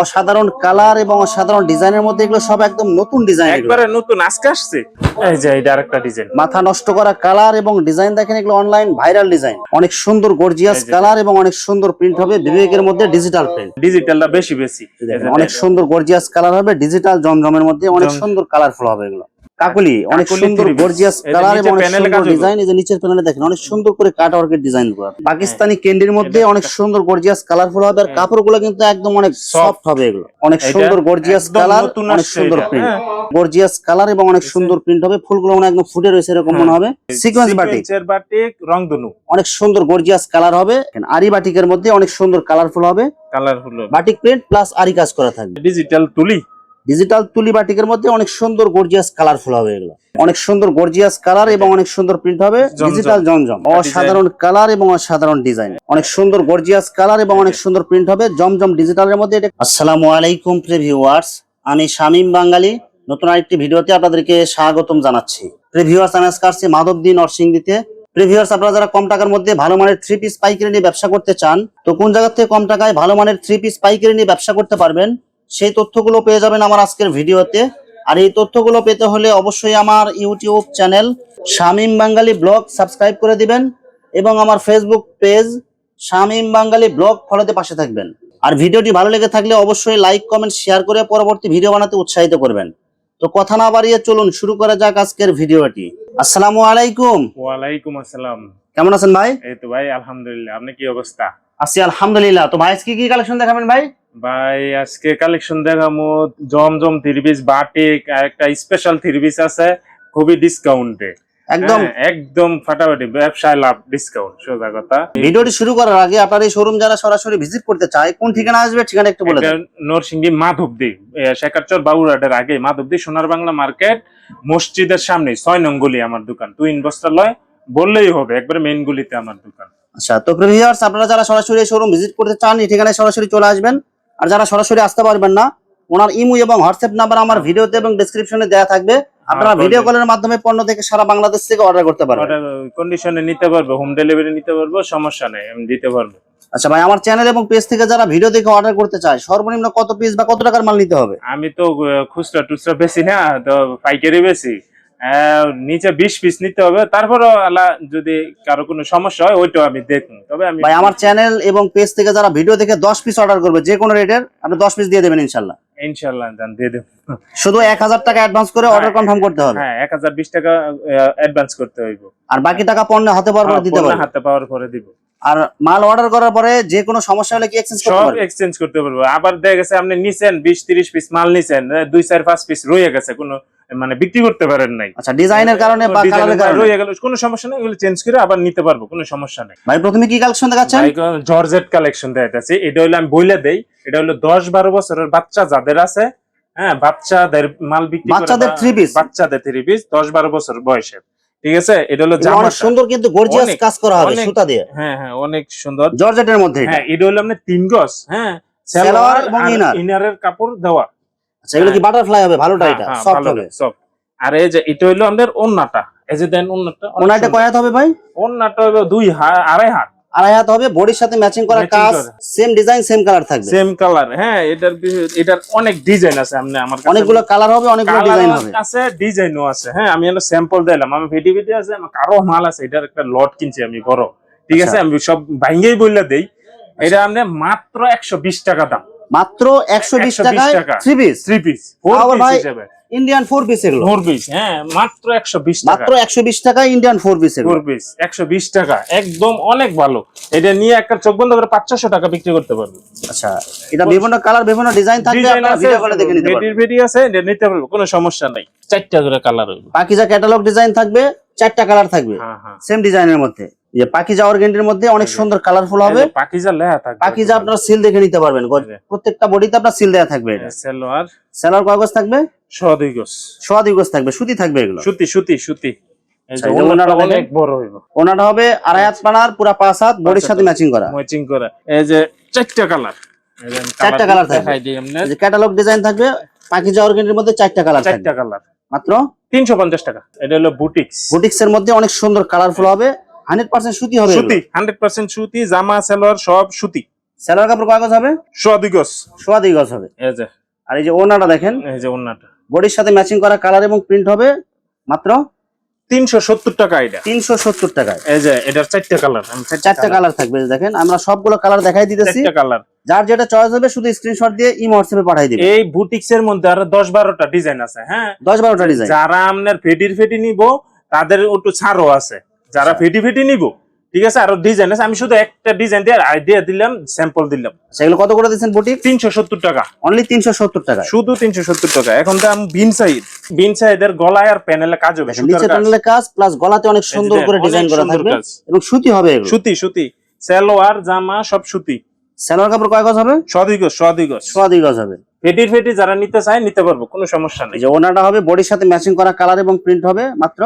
অসাধারণ কালার এবং অসাধারণ ডিজাইনের মধ্যে এগুলো সব একদম নতুন ডিজাইন একবারে নতুন আজকে আসছে? এই যে এটা আরেকটা ডিজাইন। মাথা নষ্ট করা কালার এবং ডিজাইন দেখেন এগুলো অনলাইন ভাইরাল ডিজাইন। অনেক সুন্দর গর্জিয়াস কালার এবং অনেক সুন্দর প্রিন্ট হবে বিবেকের মধ্যে ডিজিটাল প্রিন্ট ডিজিটালটা বেশি বেশি। অনেক সুন্দর গর্জিয়াস কালার হবে ডিজিটাল জমজমের মধ্যে অনেক সুন্দর কালারফুল হবে এগুলো। কাকুলি অনেক সুন্দর গর্জিয়াস কালার এবং অনেক সুন্দর ডিজাইন এই যে নিচের প্যানেলে দেখেন অনেক সুন্দর করে কাট ওয়ার্কের ডিজাইন করা পাকিস্তানি ক্যান্ডির মধ্যে অনেক সুন্দর গর্জিয়াস কালারফুল হবে আর হ্যাঁ। কাপড়গুলো কিন্তু একদম অনেক। সফট হবে এগুলো। অনেক সুন্দর গর্জিয়াস কালার অনেক সুন্দর প্রিন্ট হ্যাঁ। গর্জিয়াস কালার এবং অনেক সুন্দর প্রিন্ট হবে ফুলগুলো মনে একদম ফুটে রয়েছে এরকম মনে হবে। সিকোয়েন্স বাটিক বাটিক রংধনু অনেক সুন্দর গর্জিয়াস কালার হবে। আরি বাটিকের মধ্যে অনেক সুন্দর কালারফুল হবে। কালারফুল বাটিক প্রিন্ট প্লাস আরি কাজ করা থাকবে। ডিজিটাল তুলি। ডিজিটাল তুলি বাটিকের মধ্যে অনেক সুন্দর গর্জিয়াস কালারফুল হবে এগুলো। অনেক সুন্দর গর্জিয়াস কালার এবং অনেক সুন্দর প্রিন্ট হবে ডিজিটাল জমজম। অসাধারণ কালার এবং অসাধারণ ডিজাইন অনেক সুন্দর গর্জিয়াস কালার এবং অনেক সুন্দর প্রিন্ট হবে জমজম ডিজিটালের মধ্যে এটা। আসসালামু আলাইকুম প্রিভিউয়ার্স আমি শামীম বাঙালি। নতুন আরেকটি ভিডিওতে আপনাদেরকে স্বাগতম জানাচ্ছি। প্রিভিউয়ার্স আমি আজকে আসছি মাধবদী নরসিংদীতে। প্রিভিউয়ার্স আপনারা যারা কম টাকার মধ্যে ভালো মানের থ্রি পিস পাইকারি নিয়ে ব্যবসা করতে চান তো কোন জায়গা থেকে কম টাকায় ভালো মানের থ্রি পিস পাইকারি নিয়ে ব্যবসা করতে পারবেন? সেই তথ্যগুলো পেয়ে যাবেন আমার আজকের ভিডিওতে। আর এই তথ্যগুলো পেতে হলে অবশ্যই আমার YouTube channel Shamim Bangali blog subscribe করে দিবেন এবং আমার Facebook page Shamim Bangali blog ফলোতে পাশে থাকবেন। আর ভিডিওটি ভালো লেগে থাকলে অবশ্যই লাইক কমেন্ট শেয়ার করে পরবর্তী ভিডিও বানাতে উৎসাহিত করবেন। তো কথা না বাড়িয়ে চলুন শুরু করা যাক আজকের ভিডিওটি। আসসালামু আলাইকুম। ওয়ালাইকুম আসসালাম। কেমন আছেন ভাই? এই তো ভাই আলহামদুলিল্লাহ। আপনি কি অবস্থা? আছি আলহামদুলিল্লাহ। তো ভাই আজকে কি কালেকশন দেখাবেন ভাই? ভাই আজকে কালেকশন দেখামো জমজম থ্রি পিস বাটিক আর একটা স্পেশাল থ্রি পিস আছে খুবই ডিসকাউন্টে একদম। একদম ফাটাফাটি ব্যবসায় লাভ ডিসকাউন্ট সোজা কথা। ভিডিওটি শুরু করার আগে আপনার এই শোরুম যারা সরাসরি ভিজিট করতে চায় কোন ঠিকানা আসবে ঠিকানা একটু বলে দেন। নরসিংদী মাধবদী শেখারচর বাবুরহাটের আগে মাধবদী সোনার বাংলা মার্কেট মসজিদের সামনে ছয় নং গলি আমার দোকান টুইন বস্ত্রালয় বললেই হবে একবারে মেইন গলিতে আমার দোকান। আচ্ছা তো প্রিভিউয়ার্স আপনারা যারা সরাসরি শোরুম ভিজিট করতে চান এই ঠিকানায় সরাসরি চলে আসবেন। আর যারা সরাসরি আসতে পারবেন না ওনার ইমো এবং হোয়াটসঅ্যাপ নাম্বার আমার ভিডিওতে এবং ডেসক্রিপশনে দেওয়া থাকবে। আপনারা ভিডিও কলের মাধ্যমে পণ্য থেকে সারা বাংলাদেশ থেকে অর্ডার করতে পারবেন। কন্ডিশনে নিতে পারব হোম ডেলিভারি নিতে পারব সমস্যা নেই আমি দিতে পারব। আচ্ছা ভাই আমার চ্যানেল এবং পেজ থেকে যারা ভিডিও দেখে অর্ডার করতে চায় সর্বনিম্ন কত পিস বা কত টাকার মাল নিতে হবে? আমি তো খুচরা টুচরা বেশি না তো পাইকারি বেশি। নিচে বিশ পিস নিতে হবে। তারপরও আলা যদি কারও কোনো সমস্যা হয় ওইটাও আমি দেখব। তবে আমি ভাই আমার চ্যানেল এবং পেজ থেকে যারা ভিডিও দেখে দশ পিস অর্ডার করবে যে কোনো রেটের আপনি দশ পিস দিয়ে দেবেন ইনশাল্লাহ ইনশাল্লাহ জান দিয়ে দেবো। শুধু এক হাজার টাকা অ্যাডভান্স করে অর্ডার কনফার্ম করতে হবে। হ্যাঁ এক হাজার বিশ টাকা অ্যাডভান্স করতে হইব। আর বাকি টাকা পণ্য হাতে পাওয়ার পর দিতে পণ্য পারবে। হাতে পাওয়ার পরে দিব। আর মাল অর্ডার করার পরে যে কোনো সমস্যা হলে কি এক্সচেঞ্জ করতে সব এক্সচেঞ্জ করতে পারব। আবার দেখা গেছে আপনি নিছেন বিশ তিরিশ পিস মাল নিছেন আহ, দুই চার পাঁচ পিস রয়ে গেছে কোনো মানে বিক্রি করতে পারেন নাই। আচ্ছা ডিজাইনের কারণে বা কালারের কারণে রয়ে গেল কোনো সমস্যা নেই এগুলো চেঞ্জ করে আবার নিতে পারব কোনো সমস্যা নেই। ভাই প্রথমে কি কালেকশন দেখাচ্ছেন? জর্জেট কালেকশন দেখাচ্ছি এটা হলো আমি বইলে দেই এটা হলো দশ বারো বছরের বাচ্চা যাদের আছে হ্যাঁ বাচ্চাদের মাল বিক্রি করে বাচ্চাদের বা- পিস বাচ্চাদের থ্রি পিস দশ বারো বছর বয়সের। ঠিক আছে? এটা হলো জামা সুন্দর কিন্তু গর্জিয়াস কাজ করা হবে সুতা দিয়ে। হ্যাঁ হ্যাঁ অনেক সুন্দর। জর্জেটের মধ্যে হ্যাঁ এটা হলো আপনার তিন গজ। হ্যাঁ সালোয়ার এবং ইনার ইনারের কাপড় দেওয়া। আচ্ছা এগুলো কি বাটারফ্লাই হবে? ভালোটা হ্যাঁ, এটা। হ্যাঁ, সফট ভালো হবে। সফট আর এই যে এটা হলো আমাদের ওন্নাটা। এই যে দেন ওন্নাটা ওন্নাটা। কয় হাত হবে ভাই? ওন্নাটা হবে দুই হাত আড়াই হাত। আড়াই হাত হবে বডির সাথে ম্যাচিং করা কাজ সেম ডিজাইন সেম কালার থাকবে। সেম কালার হ্যাঁ এটার এটার অনেক ডিজাইন আছে আপনি আমার কাছে। অনেকগুলো কালার হবে অনেকগুলো ডিজাইন হবে। আছে ডিজাইনও আছে হ্যাঁ আমি একটা স্যাম্পল দিলাম। আমি ভিডিও ভিডিও আছে আমার কারও মাল আছে এটার একটা লট কিনছি আমি বড় ঠিক আছে আচ্ছা। আমি সব ভাঙ্গেই বললে দেই। এটা আপনি মাত্র একশো বিশ টাকা দাম। মাত্র একশো বিশ 120 টাকায় টাকা। Three piece three piece four আবার পিস হিসেবে। ইন্ডিয়ান ফোর পিস এগুলো। ফোর পিস হ্যাঁ মাত্র একশো বিশ মাত্র একশো বিশ টাকায় Indian four piece four piece একশো বিশ টাকা একদম অনেক ভালো। এটা নিয়ে একটা চোখ বন্ধ করে পাঁচশো টাকা বিক্রি করতে পারবে। আচ্ছা এটা বিভিন্ন কালার বিভিন্ন ডিজাইন থাকবে আপনারা আছে ভিডিও কলে দেখে নিতে পারবেন। ভিডিও ভিডিও আছে এটা নিতে পারবে কোনো সমস্যা নাই। চারটা করে কালার হইব। পাকিজা ক্যাটালগ ডিজাইন থাকবে চারটা কালার থাকবে। হ্যাঁ হ্যাঁ। সেম ডিজাইনের মধ্যে। যে পাকিজা অর্গেন্ডির মধ্যে অনেক সুন্দর কালারফুল হবে। পাকিজা লেহা থাকবে পাকিজা আপনার সিল দেখে নিতে পারবেন। গজ-। প্রত্যেকটা বডিতে আপনার সিল দেওয়া থাকবে এটা। সালোয়ার। কাগজ থাকবে? সোয়া দুই গজ থাকবে। সুতি থাকবে এগুলো। সুতি সুতি সুতি। আচ্ছা, ওনাটা হবে আড়াই হাত পানার পুরা পাঁচ হাত বডির সাথে ম্যাচিং করা। ম্যাচিং করা। এই যে চারটা কালার। চারটা থাকবে। যে ক্যাটালগ ডিজাইন থাকবে পাকিজা অর্গেন্ডির মধ্যে চারটা কালার চারটা কালার মাত্র? তিনশো পঞ্চাশ টাকা। এটা হলো বুটিক্স বুটিক্স এর মধ্যে অনেক সুন্দর কালারফুল হবে। হান্ড্রেড পার্সেন্ট সুতি হবে সুতি হান্ড্রেড পার্সেন্ট সুতি জামা সালোয়ার সব সুতি। স্যালোয়ার কাপড় কয় গজ হবে? সোয়াদি গজ। সোয়া দুই গজ হবে। এই যে। আর এই যে ওনাটা দেখেন। এই যে ওন্নাটা বডির সাথে ম্যাচিং করা কালার এবং প্রিন্ট হবে মাত্র তিনশো সত্তর টাকা এটা। তিনশো সত্তর টাকায়। এই যে এটার চারটা কালার। চারটা কালার। থাকবে দেখেন। আমরা সবগুলো কালার দেখাই দিতেছি। চারটা কালার। যার যেটা চয়েস হবে শুধু স্ক্রিনশট দিয়ে ইমো হোয়াটসঅ্যাপে পাঠিয়ে দিবে। এই বুটিক্স এর মধ্যে আরও দশ বারোটা ডিজাইন আছে হ্যাঁ? দশ বারোটা ডিজাইন যারা আপনার ফেটির ফেটি নিব তাদের একটু ছাড়ও আছে। যারা। ফেটি ফেটি নিব ঠিক আছে? আরও ডিজাইন আছে। আমি শুধু একটা ডিজাইন দিয়ে আইডিয়া দিলাম স্যাম্পল দিলাম। সেগুলো কত করে দিচ্ছেন বুটিক তিনশো সত্তর টাকা। অনলি তিনশো সত্তর টাকায় শুধু তিনশো সত্তর টাকা। এখন তো আমি বিন সাইড বিন সাইডের গলায় আর প্যানেলে কাজ হবে। নিচে কাজ। প্লাস গলাতে অনেক সুন্দর করে ডিজাইন করা থাকবে। এবং সুতি হবে এগুলো। সুতি সুতি। সালোয়ার জামা সব সুতি। সালোয়ার কাপড় কয় গজ হবে? সদিগজ সদিগজ সোয়া দুই গজ হবে। ফেটির ফেটি যারা নিতে চায় নিতে পারব কোনো সমস্যা নেই। যে ওনাটা হবে বডির সাথে ম্যাচিং করা কালার এবং প্রিন্ট হবে মাত্র?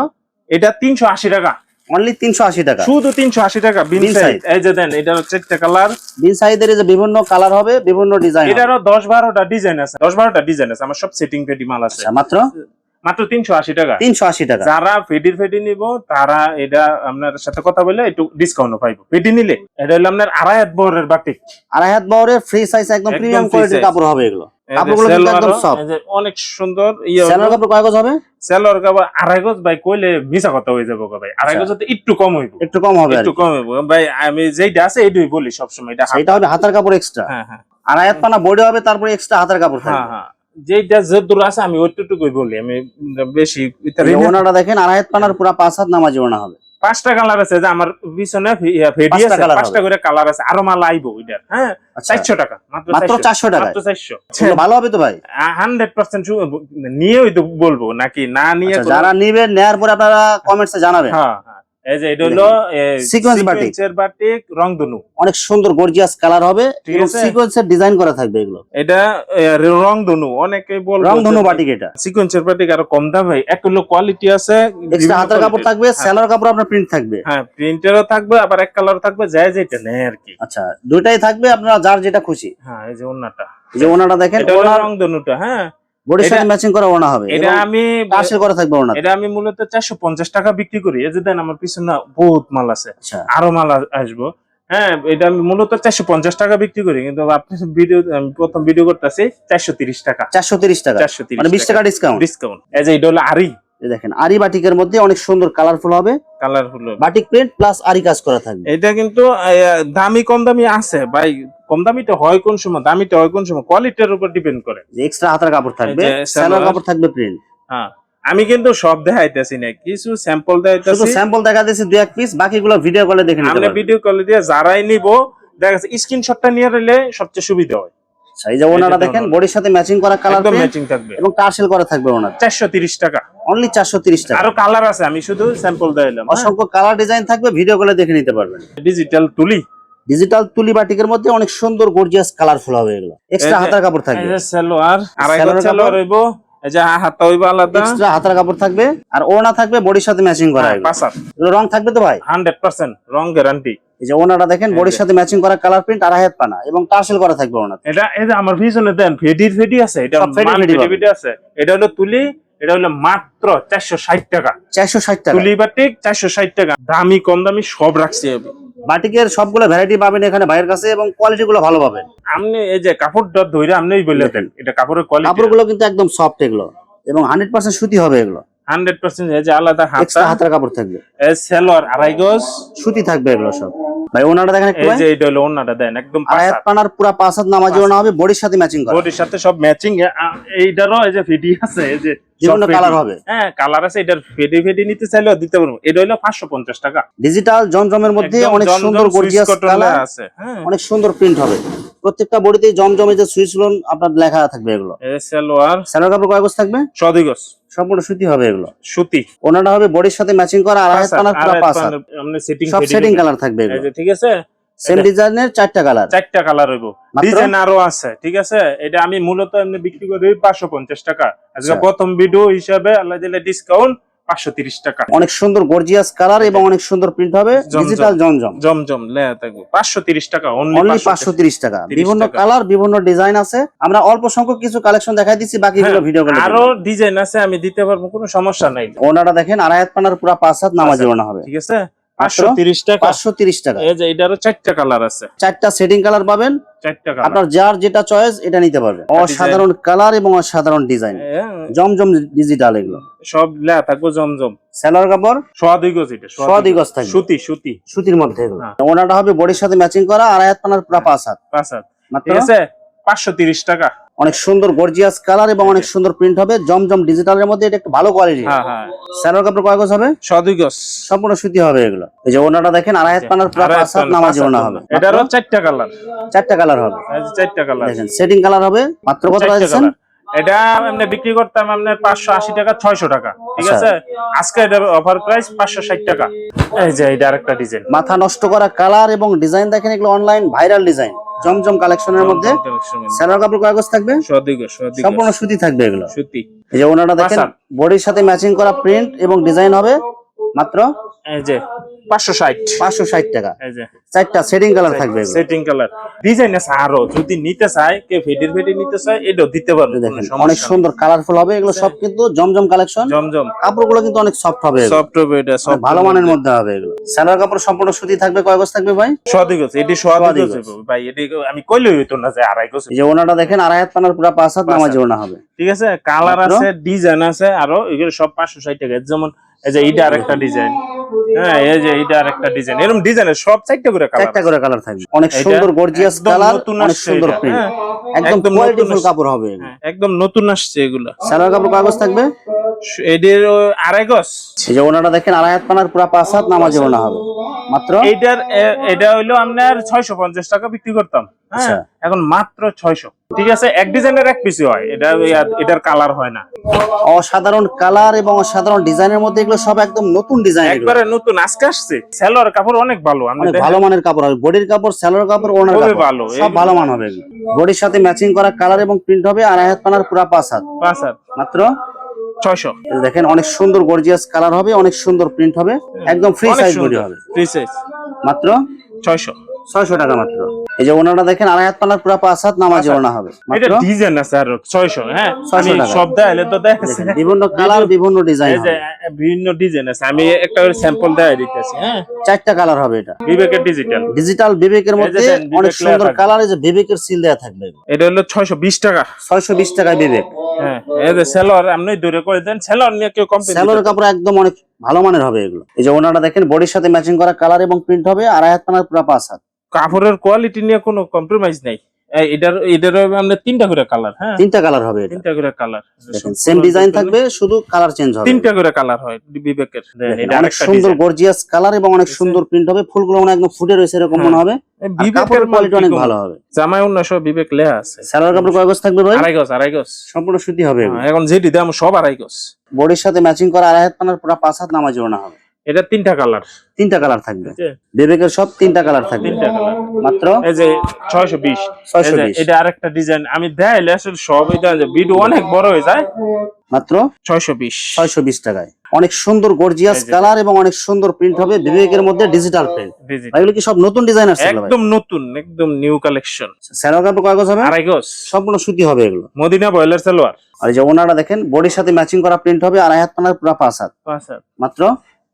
এটা তিনশো আশি টাকা। অনলি তিনশো আশি টাকা। শুধু তিনশো আশি টাকা বিন সাইড এই যে দেন এটা হচ্ছে একটা কালার বিন সাইজের যে বিভিন্ন কালার হবে বিভিন্ন ডিজাইন এটারও দশ বারোটা ডিজাইন আছে। দশ বারোটা ডিজাইন আছে আমার সব সেটিং মাল আছে। মাত্র? মাত্র তিনশো আশি টাকা। তিনশো আশি টাকা। যারা ফেটির ফেটি নিব তারা এটা আপনার সাথে কথা বলে একটু ডিসকাউন্ট পাইবো। ফেটি নিলে এটা হলো আপনার আড়াই হাত বহরের বাটিক আড়াই হাত বহরের ফ্রি সাইজ একদম প্রিমিয়াম কোয়ালিটির কাপড় হবে এগুলো। কাপড়গুলো কিন্তু একদম soft। অনেক সুন্দর ইয়ে কাপড় কয় গজ হবে? সেলর কাপড় আড়াই গজ ভাই কইলে মিছা কথা হয়ে যাব ভাই। আড়াই আচ্ছা। গজ একটু কম হইব। একটু কম হবে একটু কম হইব। ভাই আমি যেইটা আছে এইটাই বলি সবসময় এটা হাত- সেটা হবে হাতার কাপড় এক্সট্রা হ্যাঁ হ্যাঁ। আড়াই হাত পানা বডি হবে তারপরে এক্সট্রা হাতার কাপড় হ্যাঁ হ্যাঁ। যেইটা যে আছে আমি ওইটুকুই বলি। আমি বেশি ওনাটা দেখেন আড়াই হাত পানার পুরো পাঁচ হাত নামাজি ওনা হবে। পাঁচটা কালার আছে যে আমার পিছনে আছে পাঁচটা করে কালার আছে। আরও মাল আইব ওইটার হ্যাঁ? আচ্ছা। চারশো টাকা মাত্র চারশো। টাকা মাত্র চারশো। ভালো হবে তো ভাই? হান্ড্রেড পার্সেন্ট নিয়েই তো বলব নাকি? না নিয়ে আচ্ছা, যারা নিবে নেয়ার পরে আপনারা কমেন্টসে জানাবেন। হ্যাঁ হ্যাঁ। এই যে এটা হলো Sequence batik। সিকোয়েন্সের বাটিক রংধনু অনেক সুন্দর গর্জিয়াস কালার হবে এবং সিকোয়েন্সের ডিজাইন করা থাকবে এগুলো। এটা রংধনু অনেকে বলব রংধনু বাটিক এটা। সিকোয়েন্সের বাটিক আরও কম দাম ভাই এক হলো কোয়ালিটি আছে এক্সট্রা হাতের কাপড় থাকবে হ্যাঁ। সেলার কাপড় আপনার প্রিন্ট থাকবে। হ্যাঁ প্রিন্টেরও থাকবে আবার এক কালার থাকবে যেটা নেয় আর কি। আচ্ছা দুইটাই থাকবে আপনারা যার যেটা খুশি। হ্যাঁ এই যে ওনাটা। এই যে ওনাটা দেখেন ওনার রংধনুটা হ্যাঁ। বডির সাথে ম্যাচিং করা ওনা হবে এটা আমি টাসের করা থাকবে ওনা এটা আমি মূলত চারশো পঞ্চাশ টাকা বিক্রি করি। এই যে দেন আমার পিছনে বহুত মাল আছে। আচ্ছা। আরও মাল আসব। হ্যাঁ এটা আমি মূলত চারশো পঞ্চাশ টাকা বিক্রি করি। কিন্তু আপনি ভিডিও প্রথম ভিডিও করতেছি চারশো তিরিশ টাকা। চারশো তিরিশ টাকা। চারশো তিরিশ মানে বিশ টাকা। ডিসকাউন্ট ডিসকাউন্ট এই যে এটা হলো আরি দেখেন আরি বাটিকের মধ্যে অনেক সুন্দর কালারফুল হবে। কালার হলো বাটিক প্রিন্ট প্লাস আরি কাজ করা থাকবে। এটা কিন্তু দামি কম দামি আছে। ভাই কম দামিটা হয় কোন সময় দামিটা হয় কোন সময়? কোয়ালিটির উপর ডিপেন্ড করে। যে এক্সট্রা হাতের কাপড় থাকবে সালোয়ার। কাপড় থাকবে প্রিন্ট হ্যাঁ আমি কিন্তু সব দেখাইতেছি না কিছু স্যাম্পল শুধু দেখাইতেছি। স্যাম্পল দেখা দিয়েছি দুই এক পিস বাকিগুলো ভিডিও কলে দেখে নিতে আমরা ভিডিও কল দিয়ে যারাই নিব দেখা যাচ্ছে স্ক্রিনশটটা নিয়ে রইলে সবচেয়ে সুবিধা হয়। আচ্ছা, এই যে ওনারা দেখেন বডির সাথে ম্যাচিং করা কালার একদম ম্যাচিং থাকবে। এবং টার্সেল করা থাকবে ওনার। চারশো তিরিশ টাকা। অনলি চারশো তিরিশ টাকা। আরও কালার আছে আমি শুধু স্যাম্পল দিলাম অসংখ্য কালার ডিজাইন থাকবে ভিডিও কলে দেখে নিতে পারবেন। ডিজিটাল তুলি ডিজিটাল তুলি বাটিকের মধ্যে অনেক সুন্দর গর্জিয়াস কালারফুল হবে এগুলো। এক্সট্রা হাতার কাপড় থাকবে। এই যে সালোয়ার আড়াই সালোয়ার। হইব এই যে হাতা হইব আলাদা। এক্সট্রা হাতার কাপড় থাকবে। আর ওনা থাকবে বডির সাথে ম্যাচিং করা এগুলো। রং থাকবে তো ভাই? হান্ড্রেড পার্সেন্ট রং গ্যারান্টি এই যে ওনাটা দেখেন বডির সাথে ম্যাচিং করা কালার প্রিন্ট আর হাত পানা এবং টার্সেল করা থাকবে ওনার এটা এই যে আমার পিছনে দেন ফেডির ফেডি আছে এটা ফেডি ফেডি আছে এটা হলো তুলি এটা হলো মাত্র চারশো ষাট টাকা। চারশো ষাট টাকা। তুলি বাটিক চারশো ষাট টাকা দামি কম দামি সব রাখছি আমি। বাটিকের সবগুলো ভ্যারাইটি পাবেন এখানে ভাইয়ের কাছে এবং কোয়ালিটি গুলো ভালো পাবেন। আপনি এই যে কাপড়টা ধরে আপনি বলে দেন এটা কাপড়ের কোয়ালিটি কাপড়গুলো কিন্তু একদম সফট এগুলো এবং হান্ড্রেড পার্সেন্ট সুতি হবে এগুলো। হান্ড্রেড পার্সেন্ট এই যে আলাদা হাতা। হাতের কাপড় থাকবে। সেলোয়ার আড়াই গজ। সুতি থাকবে এগুলো সব। ভাই ওনাটা দেখেন একটু এই যে এটা হলো ওনাটা দেন একদম পানার পুরা পাঁচ হাত নামাজি ওনা হবে বডির সাথে ম্যাচিং করা। বডির সাথে সব ম্যাচিং এইটারও এই যে ফেডি আছে এই যে বিভিন্ন কালার হবে। হ্যাঁ কালার আছে এটার ফেডি ফেডি নিতে চাইলেও দিতে পারব। এটা হলো পাঁচশো পঞ্চাশ টাকা। ডিজিটাল জমজমের মধ্যে অনেক সুন্দর গর্জিয়াস কালার আছে হ্যাঁ। অনেক সুন্দর প্রিন্ট হবে। প্রত্যেকটা বডিতে জমজমে যে সুইচ লোন আপনার লেখা থাকবে এগুলো। এই সালোয়ার কাপড় কয় গজ থাকবে? সদিগস সম্পূর্ণ সুতি হবে এগুলো। সুতি। ওনাটা হবে বডির সাথে ম্যাচিং করা আর হাত পানার পুরো পাঁচ সেটিং সব সেটিং কালার থাকবে এগুলো। ঠিক আছে? সেম ডিজাইনের চারটা কালার চারটা কালার হইব। ডিজাইন আরও আছে ঠিক আছে? এটা আমি মূলত এমনি বিক্রি করি পাঁচশো পঞ্চাশ টাকা। আজকে আচ্ছা। প্রথম ভিডিও হিসাবে আল্লাহ দিলে ডিসকাউন্ট পাঁচশো তিরিশ টাকা। অনেক সুন্দর গর্জিয়াস কালার এবং অনেক সুন্দর প্রিন্ট হবে ডিজিটাল জমজম। জমজম লেয়া থাকব। পাঁচশো তিরিশ টাকা অনলি পাঁচশো তিরিশ টাকা। বিভিন্ন কালার বিভিন্ন ডিজাইন আছে। আমরা অল্প সংখ্যক কিছু কালেকশন দেখাই দিচ্ছি বাকিগুলো হ্যাঁ, ভিডিও করে আরও ডিজাইন আছে আমি দিতে পারব কোনো সমস্যা নাই। ওনারা দেখেন আড়াই হাত পানার পুরা পাঁচ হাত নামাজ আচ্ছা। হবে। ঠিক আছে? পাঁচশো তিরিশ টাকা। পাঁচশো তিরিশ টাকা। এই যে এটারও চারটা কালার আছে। চারটা সেটিং কালার পাবেন। চারটা কালার। আপনার যার যেটা চয়েস এটা নিতে পারবেন। অসাধারণ কালার এবং অসাধারণ ডিজাইন। জমজম ডিজিটাল এগুলো। সব লেয়া থাকব জমজম। সেলার কাপড়? সোয়া দুই গজ এটা সোয়া সোয়া দুই দুই গজ থাকবে। সুতি সুতি। সুতির মধ্যে এগুলো। হ্যাঁ। ওনাটা হবে বডির সাথে ম্যাচিং করা আর আয়াত পানার পুরা পাঁচ হাত। পাঁচ হাত। মাত্র? ঠিক আছে? পাঁচশো তিরিশ টাকা। অনেক সুন্দর গর্জিয়াস কালার এবং অনেক সুন্দর প্রিন্ট হবে। জমজম ডিজিটালের মধ্যে এটা একটু ভালো কোয়ালিটি হ্যাঁ হ্যাঁ। সেলার কাপড় কয় গজ হবে? দুই গজ। সম্পূর্ণ সুতি হবে এগুলো। এই যে ওনাটা দেখেন আড়াই হাত পানার পুরা আড়াই পাঁচ হাত হাত ওনা হবে। এটারও চারটা কালার চারটা কালার হবে। চারটা কালার দেখেন সেটিং কালার হবে। মাত্র কত কালার এটা এমনি বিক্রি করতাম আপনার পাঁচশো আশি টাকা ছয়শো টাকা। ঠিক আচ্ছা। আছে? আজকে এটা অফার প্রাইস পাঁচশো ষাট টাকা। এই যে এটা আরেকটা ডিজাইন মাথা নষ্ট করা কালার এবং ডিজাইন দেখেন এগুলো অনলাইন ভাইরাল ডিজাইন জমজম কালেকশনের মধ্যে সেলার কাপড় কয় গজ থাকবে? সম্পূর্ণ সুতি থাকবে এগুলো। সুতি। এই যে ওনাটা দেখেন বডির সাথে ম্যাচিং করা প্রিন্ট এবং ডিজাইন হবে মাত্র এই যে টাকা। এই যে। চারটা সেটিং কালার থাকবে সেটিং কালার ডিজাইন আছে আরও। যদি নিতে চায় কে ফেডির ফেডি নিতে চায় এটাও দিতে পারবে অনেক সুন্দর কালারফুল হবে এগুলো সব কিন্তু জমজম কালেকশন। জমজম। কাপড়গুলো কিন্তু অনেক সফট হবে সফট হবে এটা অনেক ভালো মানের মধ্যে হবে এগুলো। সালোয়ার কাপড় সম্পূর্ণ সুতি থাকবে কয় গজ থাকবে ভাই? সোয়াদি গজ এটি গজ গজ। ভাই এটি আমি কইলেই হইতো না যে আড়াই গজ যে ওনাটা দেখেন আড়াই হাত পানার পুরা পাঁচ হাত নামাজি ওনা হবে। ঠিক আছে? কালার আছে ডিজাইন আছে আরও এগুলো সব পাঁচশো ষাট টাকা। যেমন এই যে এইটা আরেকটা ডিজাইন হ্যাঁ এই যে এইটা আরেকটা ডিজাইন এরকম ডিজাইনের সব চারটা করে কালার চারটা করে কালার থাকবে। অনেক সুন্দর গর্জিয়াস একদম কালার নতুন অনেক আসছে সুন্দর এটা, প্রিন্ট হ্যাঁ। একদম কোয়ালিটিফুল কাপড় হবে এগুলো। একদম নতুন আসছে এগুলো। সালোয়ার কাপড় কাগজ থাকবে? এদের আড়াই গজ। যে ওনাটা দেখেন আড়াই হাত পানার পুরা পাঁচ হাত নামাজি ওনা হবে। মাত্র? এইটার এ- এটা হইল আপনার ছয়শো পঞ্চাশ টাকা বিক্রি করতাম। আচ্ছা। হ্যাঁ এখন মাত্র ছয়শো। ঠিক আছে এক ডিজাইনের এক পিসি হয়। এটা এটার কালার হয় না। অসাধারণ কালার এবং অসাধারণ ডিজাইনের মধ্যে এগুলো সব একদম নতুন ডিজাইন একবারে নতুন আজকে আসছে। সেলোয়ার কাপড় অনেক ভালো অনেক ভালো মানের কাপড় হবে। বডির কাপড় সালোয়ার কাপড় ওনার কাপড়। ভালো। সব ভালো মান হবে বডির সাথে ম্যাচিং করা কালার এবং প্রিন্ট হবে আড়াই হাত পানার পুরা পাঁচ হাত। পাঁচ হাত। মাত্র? ছয়শো। দেখেন অনেক সুন্দর গর্জিয়াস কালার হবে অনেক সুন্দর প্রিন্ট হবে একদম ফ্রি সাইজ বডি হবে। ফ্রি সাইজ মাত্র? ছয়শো। ছয়শো টাকা মাত্র। এই যে ওনাটা দেখেন আড়াই হাত পানার পুরা পাঁচ হাত নামাজি হাত। ওনা হবে। এটা ডিজাইন আছে আরও ছয়শো হ্যাঁ? 600 টাকা। সব দেখাইলে তো দেখাচ্ছি বিভিন্ন কালার বিভিন্ন ডিজাইন বিভিন্ন ডিজাইন আছে। আমি একটা স্যাম্পল দেখাই দিতেছি হ্যাঁ? চারটা কালার হবে এটা। বিবেকের ডিজিটাল ডিজিটাল বিবেকের মধ্যে অনেক সুন্দর কালার এই যে বিবেকের সিল দেওয়া থাকবে। এটা হলো ছয়শো বিশ টাকা। ছয়শো বিশ টাকায় বিবেক। হ্যাঁ এই যে সেলর আপনি দূরে করে দেন সেলর নিয়ে কেউ কমপ্লেন কাপড় একদম অনেক ভালো মানের হবে এগুলো। এই যে ওনারা দেখেন বডির সাথে ম্যাচিং করা কালার এবং প্রিন্ট হবে আড়াই হাত পানার পুরো পাঁচ হাত। কাপড়ের কোয়ালিটি নিয়ে কোনো কম্প্রোমাইজ নাই। এটার এটার আমরা তিনটা করে কালার হ্যাঁ? তিনটা কালার হবে তিনটা করে কালার সেম ডিজাইন থাকবে শুধু কালার চেঞ্জ হবে। তিনটা করে কালার হয় বিবেকের। এটা অনেক সুন্দর গর্জিয়াস কালার এবং অনেক সুন্দর প্রিন্ট হবে। ফুলগুলো মনে একদম ফুটে রয়েছে এরকম হ্যাঁ। মনে হবে। বিবেকের কোয়ালিটি অনেক ভালো হবে। জামাই সব বিবেক লেয়া আছে। স্যালোর কাপড় কয় গজ থাকবে ভাই? আড়াই গজ আড়াই গজ। সম্পূর্ণ সুতি হবে। হ্যাঁ, এখন যেটি দাম সব আড়াই গজ। বডির সাথে ম্যাচিং করা আড়াই হাত পানার পুরা পাঁচ হাত নামাজি ওনা হবে। এটা তিনটা কালার। তিনটা কালার থাকবে। বিবেকের সব তিনটা কালার থাকবে। তিনটা কালার। মাত্র? এই যে ছয়শো বিশ। ছয়শো বিশ। এটা আরেকটা ডিজাইন। আমি দেখাইলে আসলে সব এটা ভিডিও অনেক বড় হয়ে যায়। মাত্র? ছয়শো বিশ। ছয়শো বিশ টাকায়। অনেক সুন্দর গর্জিয়াস কালার এবং অনেক সুন্দর প্রিন্ট হবে বিবেকের মধ্যে ডিজিটাল প্রিন্ট এগুলো কি সব নতুন ডিজাইন আসছে একদম নতুন একদম নিউ কালেকশন স্যালোয়ার কাপড় কয় গজ হবে? আড়াই গজ। সম্পূর্ণ সুতি হবে এগুলো। Medina boiler salwar. আর যে ওনারা দেখেন বডির সাথে ম্যাচিং করা প্রিন্ট হবে আড়াই হাত পানার পুরা পাঁচ হাত। পাঁচ হাত। মাত্র?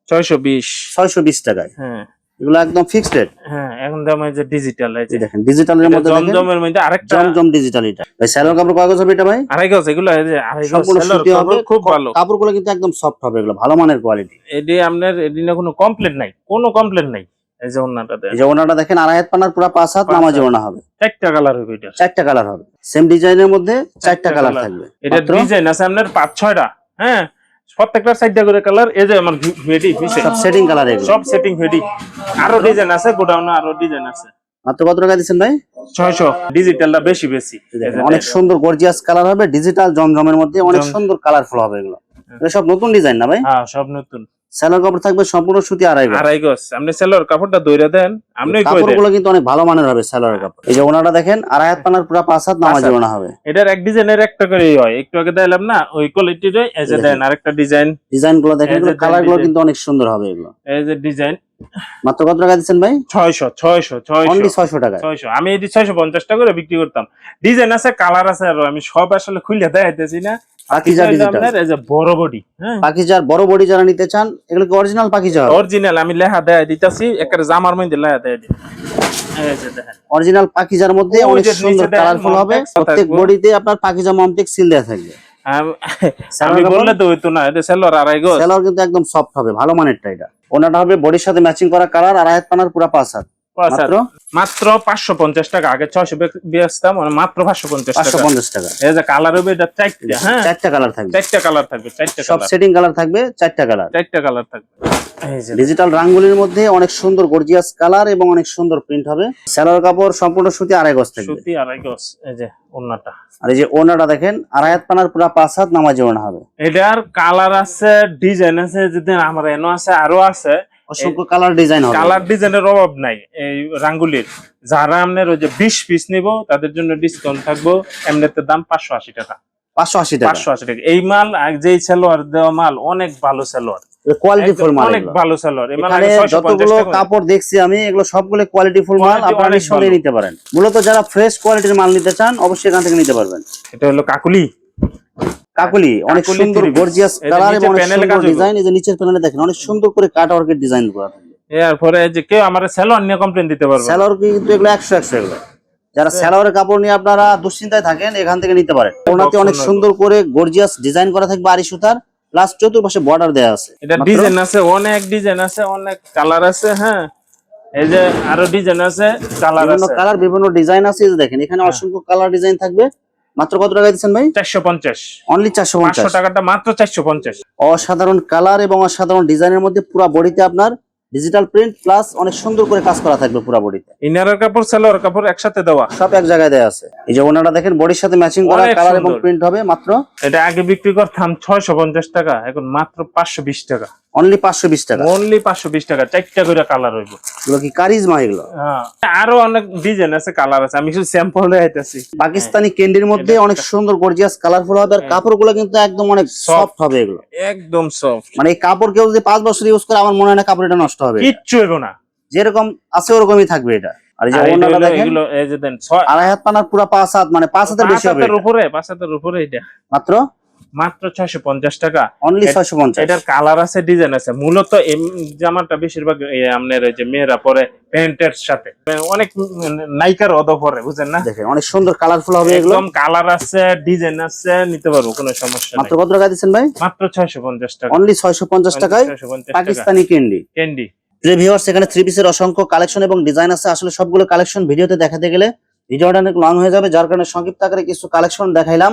ছয়শো বিশ। ছয়শো বিশ টাকায়। হ্যাঁ। এগুলো একদম ফিক্সড রেট হ্যাঁ এখন দাম যে ডিজিটাল এই দেখেন ডিজিটালের মধ্যে দেখেন জমজমের মধ্যে আরেকটা জমজম ডিজিটাল এটা। ভাই স্যালোয়ার কাপড় কয় গজ হবে এটা ভাই? আড়াই গজ এগুলো এই যে আড়াই গজ কাপড় খুব ভালো। কাপড়গুলো কিন্তু একদম সফট হবে এগুলো ভালো মানের কোয়ালিটি এটি আপনার এটি না কোনো কমপ্লেন নাই কোনো কমপ্লেন নাই। এই যে ওনাটা দেন। এই যে ওনাটা দেখেন আড়াই হাত পানার পুরা পাঁচ হাত নামাজি ওনা হবে। চারটা কালার হবে এটা। চারটা কালার হবে। সেম ডিজাইনের মধ্যে চারটা চারটা কালার থাকবে। এটা ডিজাইন আছে আপনার পাঁচ ছয়টা। হ্যাঁ প্রত্যেকটা সাইডটা করে কালার এই যে আমার ভেডি সব সেটিং কালার এগুলো। সব সেটিং ভেডি। আরও ডিজাইন আছে গোডাউনে আরও ডিজাইন আছে। মাত্র কত টাকা দিচ্ছেন ভাই? ছয়শো। ডিজিটালটা বেশি বেশি। অনেক সুন্দর গর্জিয়াস কালার হবে ডিজিটাল জমজমের মধ্যে অনেক সুন্দর কালারফুল হবে এগুলো। এগুলো সব নতুন ডিজাইন না ভাই? হ্যাঁ সব নতুন। স্যালোর কাপড় থাকবে সম্পূর্ণ সুতি আড়াই গজ। আড়াই গজ। আপনি সেলোর কাপড়টা দইরা দেন আপনি কাপড়গুলো কিন্তু অনেক ভালো মানের হবে স্যালোর কাপড়। এই যে ওনাটা দেখেন আড়াই হাত পানার পুরো পাঁচ হাত নামাজি। ওনা হবে। এটার এক ডিজাইনের একটা করেই হয়। একটু আগে দিলাম না ওই কোয়ালিটির এই যে। দেন আরেকটা ডিজাইন। ডিজাইনগুলো দেখেন কালারগুলো কিন্তু অনেক সুন্দর হবে এগুলো। এই যে ডিজাইন মাত্র কত টাকা দিচ্ছেন ভাই? ছয়শো ছয়শো অনলি ছয়শো ছয়শো টাকা ছয়শো। আমি এটি ছয়শো পঞ্চাশ টাকা করে বিক্রি করতাম। ডিজাইন আছে কালার আছে আর। আমি সব আসলে খুলে দেখাইতেছি না। পাকিজা ডিজিটাল আপনার এই বড় বডি হ্যাঁ? পাকিজার বড় বডি যারা নিতে চান এগুলো কি অরিজিনাল পাকিজা অরিজিনাল আমি লেখা দেয় দিতেছি একটা জামার মধ্যে লেখা দেয় দিই। এই যে দেখেন। অরিজিনাল পাকিজার মধ্যে ওই অনেক সুন্দর কালারফুল হবে। প্রত্যেক বডিতে আপনার পাকিজা মমটেক সিল দেওয়া থাকবে। আমি বললে তো হইতো না এটা সেলর আড়াই গজ। সেলার কিন্তু একদম সফট হবে ভালো মানেরটা এটা। ওনাটা হবে বডির সাথে ম্যাচিং করা কালার আর আয়াত পানার পুরা পাঁচ হাত। মাত্র? মাত্র পাঁচশো পঞ্চাশ টাকা। আগে ছয়শো বেচতাম মাত্র পাঁচশো পঞ্চাশ পাঁচশো পঞ্চাশ টাকা। এই যে কালার হবে এটা চারটা হ্যাঁ? চারটা কালার থাকবে। চারটা কালার থাকবে চারটা সব সেটিং কালার থাকবে চারটা কালার চারটা কালার থাকবে। এই যে ডিজিটাল রাঙ্গুলির মধ্যে অনেক সুন্দর গর্জিয়াস কালার এবং অনেক সুন্দর প্রিন্ট হবে। সেলার কাপড় সম্পূর্ণ সুতি আড়াই গজ থাকবে। সুতি আড়াই গজ এই যে ওন্নাটা আর এই যে ওনাটা দেখেন আড়াই হাত পানার পুরা পাঁচ হাত নামাজি ওনা হবে। এটার কালার আছে ডিজাইন আছে যদি আমার এনো আছে আরও আছে। অসংখ্য কালার ডিজাইন কালার ডিজাইনের অভাব নাই। এই রাঙ্গুলির যারা আপনার ওই যে বিশ পিস নিব তাদের জন্য ডিসকাউন্ট থাকব এমনিতে দাম পাঁচশো আশি টাকা। পাঁচশো আশি টাকা। পাঁচশো আশি টাকা। এই মাল আর যেই সেলোয়ার দেওয়া মাল অনেক ভালো সেলোয়ার। মাল অনেক ভালো সেলোয়ার। এখানে যতগুলো কাপড় দেখছি আমি এগুলো সবগুলো কোয়ালিটি ফুল মাল Quality আপনারা নিঃসন্দেহে নিতে পারেন। মূলত যারা ফ্রেশ কোয়ালিটির মাল নিতে চান অবশ্যই এখান থেকে নিতে পারবেন। এটা হলো কাকুলি। কাকুলি অনেক সুন্দর গর্জিয়াস কালার এবং অনেক সুন্দর ডিজাইন এই যে নিচের প্যানেলে দেখেন অনেক সুন্দর করে কাট ওয়ার্কের ডিজাইন করা এরপরে যে কেউ আমার সেলোয়ার নিয়ে কমপ্লেন দিতে পারবে স্যালোর কিন্তু এগুলো একশো একশো এগুলো। যারা স্যালোয়ারের কাপড় নিয়ে আপনারা দুশ্চিন্তায় থাকেন এখান থেকে নিতে পারেন। ওনাতে অনেক সুন্দর। করে গর্জিয়াস ডিজাইন করা থাকবে আড়ি সুতার প্লাস চতুর্পাশে বর্ডার দেওয়া আছে। এটা ডিজাইন আছে অনেক ডিজাইন আছে অনেক কালার আছে হ্যাঁ। এই যে আরও ডিজাইন আছে কালার আছে। কালার বিভিন্ন ডিজাইন আছে দেখেন এখানে হ্যাঁ। অসংখ্য কালার ডিজাইন থাকবে। মাত্র কত টাকা দিচ্ছেন ভাই? চারশো পঞ্চাশ। অনলি চারশো পঞ্চাশ। টাকাটা মাত্র চারশো পঞ্চাশ। অসাধারণ কালার এবং অসাধারণ ডিজাইনের মধ্যে পুরো বডিতে আপনার ডিজিটাল প্রিন্ট প্লাস অনেক সুন্দর করে কাজ করা থাকবে পুরো বডিতে। ইনারের কাপড় সেলোয়ার কাপড় একসাথে দেওয়া। সব এক জায়গায় দেওয়া আছে। এই যে ওনাটা দেখেন বডির সাথে ম্যাচিং করা কালার এবং প্রিন্ট হবে মাত্র এটা আগে বিক্রি করতাম ছয়শো পঞ্চাশ টাকা এখন মাত্র পাঁচশো বিশ টাকা। অনলি পাঁচশো বিশ টাকা। অনলি পাঁচশো বিশ টাকা চারটা করে কালার হইব এগুলো কি কারিজমা এগুলো? হ্যাঁ আরও অনেক ডিজাইন আছে কালার আছে আমি শুধু স্যাম্পল দেখাইতেছি পাকিস্তানি ক্যান্ডির মধ্যে অনেক সুন্দর গর্জিয়াস কালারফুল হবে আর হ্যাঁ। কাপড়গুলো কিন্তু একদম অনেক সফট হবে এগুলো। একদম সফট মানে এই কাপড় কেউ যদি পাঁচ বছর ইউজ করে আমার মনে হয় না কাপড় এটা নষ্ট হবে। কিচ্ছু হইব না। যেরকম আছে ওরকমই থাকবে এটা। আর যে ওনাটা দেখেন এই যে দেন ছয় আড়াই হাত পানার পুরা হাত মানে পাঁচ হাতের বেশি হবে হাতের উপরে পাঁচ হাতের উপরে এটা। মাত্র? মাত্র ছয়শো পঞ্চাশ টাকা। অনলি ছয়শো পঞ্চাশ। এটার কালার আছে ডিজাইন আছে। মূলত এই জামাটা বেশিরভাগ আপনার যে মেয়েরা পরে প্যান্টের সাথে। অনেক নাইকার অদ পরে বুঝেন না? দেখেন অনেক সুন্দর কালারফুল হবে একদম কালার আছে ডিজাইন আছে নিতে পারব কোনো সমস্যা মাত্র কত টাকা দিচ্ছেন ভাই? মাত্র ছয়শো পঞ্চাশ টাকা। অনলি ছয়শো পঞ্চাশ টাকায় পাকিস্তানি ক্যান্ডি ক্যান্ডি ভিউয়ার্স এখানে থ্রি পিসের অসংখ্য কালেকশন এবং ডিজাইন আছে। আসলে সবগুলো কালেকশন ভিডিওতে দেখাতে গেলে ভিডিওটা অনেক লং হয়ে যাবে যার কারণে সংক্ষিপ্ত আকারে কিছু কালেকশন দেখাইলাম।